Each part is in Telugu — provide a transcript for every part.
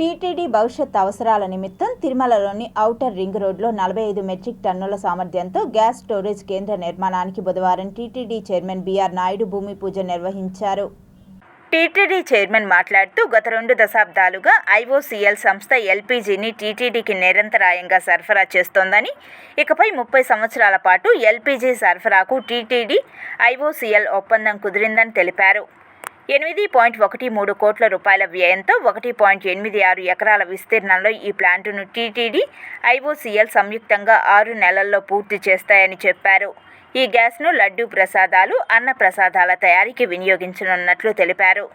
టీటీడీ భవిష్యత్ అవసరాల నిమిత్తం తిరుమలలోని ఔటర్ రింగ్ రోడ్లో నలభై ఐదు మెట్రిక్ టన్నుల సామర్థ్యంతో గ్యాస్ స్టోరేజ్ కేంద్ర నిర్మాణానికి బుధవారం టీటీడీ చైర్మన్ బీఆర్ నాయుడు భూమి పూజ నిర్వహించారు. టీటీడీ చైర్మన్ మాట్లాడుతూ గత రెండు దశాబ్దాలుగా ఐఓసీఎల్ సంస్థ ఎల్పీజీని టీటీడీకి నిరంతరాయంగా సరఫరా చేస్తోందని ఇకపై ముప్పై సంవత్సరాల పాటు ఎల్పీజీ సరఫరాకు టీటీడీ ఐఓసీఎల్ ఒప్పందం కుదిరిందని తెలిపారు. ఎనిమిది పాయింట్ ఒకటి మూడు కోట్ల రూపాయల వ్యయంతో ఒకటి పాయింట్ ఎనిమిది ఆరు ఎకరాల విస్తీర్ణంలో ఈ ప్లాంటును టీటీడీ ఐఓసీఎల్ సంయుక్తంగా ఆరు నెలల్లో పూర్తి చేస్తాయని చెప్పారు. ఈ గ్యాస్ను లడ్డూ ప్రసాదాలు అన్న ప్రసాదాల తయారీకి వినియోగించనున్నట్లు తెలిపారు.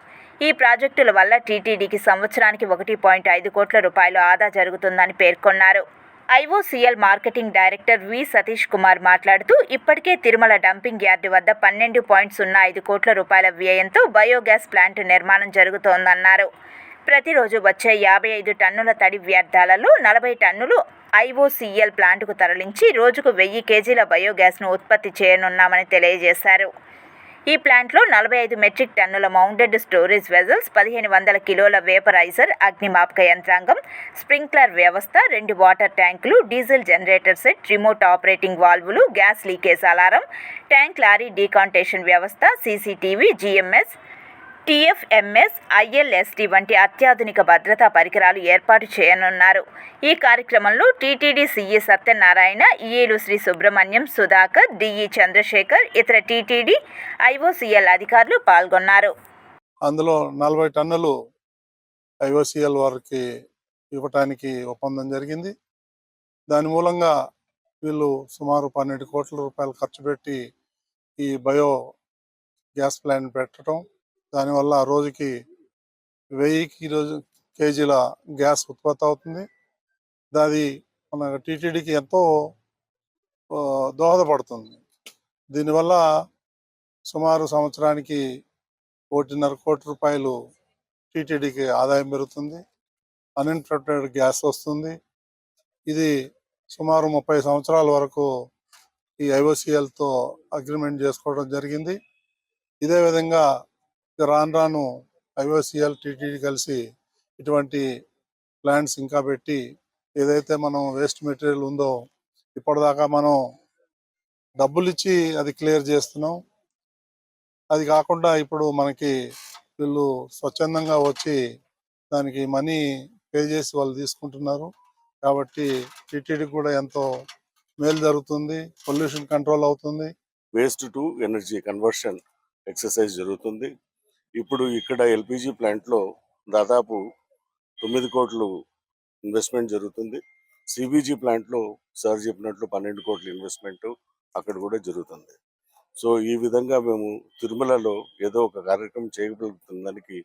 ఈ ప్రాజెక్టుల వల్ల టీటీడీకి సంవత్సరానికి ఒకటి పాయింట్ ఐదు కోట్ల రూపాయలు ఆదా జరుగుతుందని పేర్కొన్నారు. IOCL marketing director V Satish Kumar మాట్లాడుతూ ఇప్పటికే తిరుమల డంపింగ్ యార్డు వద్ద పన్నెండు పాయింట్ సున్నా ఐదు కోట్ల రూపాయల వ్యయంతో బయోగ్యాస్ ప్లాంట్ నిర్మాణం జరుగుతోందన్నారు. ప్రతిరోజు వచ్చే యాభై ఐదు టన్నుల తడి వ్యర్థాలలో నలభై టన్నులు ఐఓసీఎల్ ప్లాంటుకు తరలించి రోజుకు వెయ్యి కేజీల బయోగ్యాస్ను ఉత్పత్తి చేయనున్నామని తెలియజేశారు. ఈ ప్లాంట్లో నలభై ఐదు మెట్రిక్ టన్నుల మౌంటెడ్ స్టోరేజ్ వెజల్స్ పదిహేను వందల కిలోల వేపరైజర్ అగ్నిమాపక యంత్రాంగం స్ప్రింక్లర్ వ్యవస్థ రెండు వాటర్ ట్యాంకులు diesel generator set remote operating వాల్వులు gas leakage alarm tank lorry decantation వ్యవస్థ సీసీటీవీ జీఎంఎస్ టీఎఫ్ఎంఎస్ ఐఎల్ఎస్టీ వంటి అత్యాధునిక భద్రతా పరికరాలు ఏర్పాటు చేయనున్నారు. ఈ కార్యక్రమంలో టీటీడీ సీఈ సత్యనారాయణ ఈఏలు శ్రీ సుబ్రహ్మణ్యం సుధాకర్ డిఈ చంద్రశేఖర్ ఇతర టీటీడీ ఐఓసీఎల్ అధికారులు పాల్గొన్నారు. అందులో నలభై టన్నులు ఐఓసిఎల్ వారికి ఇవ్వటానికి ఒప్పందం జరిగింది. దాని మూలంగా వీళ్ళు సుమారు పన్నెండు కోట్ల రూపాయలు ఖర్చు పెట్టి ఈ బయో గ్యాస్ ప్లాంట్ పెట్టడం దానివల్ల ఆ రోజుకి వెయ్యి రోజు కేజీల గ్యాస్ ఉత్పత్తి అవుతుంది. అది మన టీటీడీకి ఎంతో దోహదపడుతుంది. దీనివల్ల సుమారు సంవత్సరానికి ఒకటిన్నర కోటి రూపాయలు టీటీడీకి ఆదాయం పెరుగుతుంది. అన్ఇంటరప్టెడ్ గ్యాస్ వస్తుంది. ఇది సుమారు ముప్పై సంవత్సరాల వరకు ఈ ఐఓసిఎల్తో అగ్రిమెంట్ చేసుకోవడం జరిగింది. ఇదే విధంగా రాను రాను ఐఓసిఎల్ టీటీడీ కలిసి ఇటువంటి ప్లాంట్స్ ఇంకా పెట్టి ఏదైతే మనం వేస్ట్ మెటీరియల్ ఉందో ఇప్పటిదాకా మనం డబ్బులు ఇచ్చి అది క్లియర్ చేస్తున్నాం. అది కాకుండా ఇప్పుడు మనకి వీళ్ళు స్వచ్ఛందంగా వచ్చి దానికి మనీ పే చేసి వాళ్ళు తీసుకుంటున్నారు. కాబట్టి టీటీడీ కూడా ఎంతో మేలు జరుగుతుంది పొల్యూషన్ కంట్రోల్ అవుతుంది. Waste to energy conversion exercise జరుగుతుంది. ఇప్పుడు ఇక్కడ ఎల్పిజి ప్లాంట్లో దాదాపు తొమ్మిది కోట్లు ఇన్వెస్ట్మెంట్ జరుగుతుంది. సిబిజీ ప్లాంట్లో సార్ చెప్పినట్లు పన్నెండు కోట్ల ఇన్వెస్ట్మెంట్ అక్కడ కూడా జరుగుతుంది. సో ఈ విధంగా మేము తిరుమలలో ఏదో ఒక కార్యక్రమం చేయగలుగుతున్నందుకు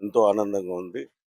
ఎంతో ఆనందంగా ఉంది.